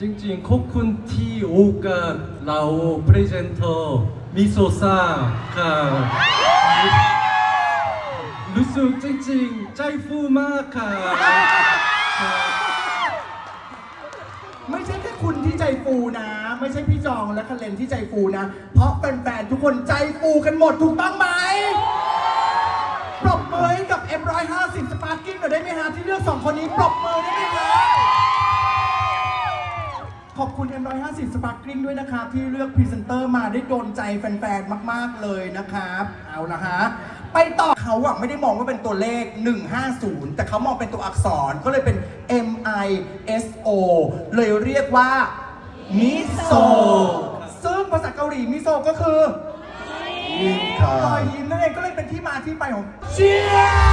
จริงๆขอบคุณที่โอกาสเราพรีเซนเตอร์มิโซซาค่ะรู้สึกจริงๆ ใจฟูมากค่ะ ไม่ใช่แค่คุณที่ใจฟูนะ ไม่ใช่พี่จองและคันเลนที่ใจฟูนะ เพราะแฟนๆทุกคนใจฟูกันหมดถูกต้องไหมปรบมือให้กับ M150 Sparking หน่อยได้ไหมฮะที่เลือกสองคนนี้ปรบมือ คุณ M150 Sparkling ด้วยนะครับที่เลือกพรีเซนเตอร์มาได้โดนใจแฟนๆ มากๆเลยนะครับ เอาละฮะ ไปต่อเขาอะไม่ได้มองว่าเป็นตัวเลข 150 แต่เขามองเป็นตัวอักษรก็เลยเป็น M I S O เลยเรียกว่ามิโซซึ่งภาษาเกาหลีมิโซก็คือยิ้มค่ะรอยยิ้มนั่นเองก็เลยเป็นที่มาที่ไปของเชียร์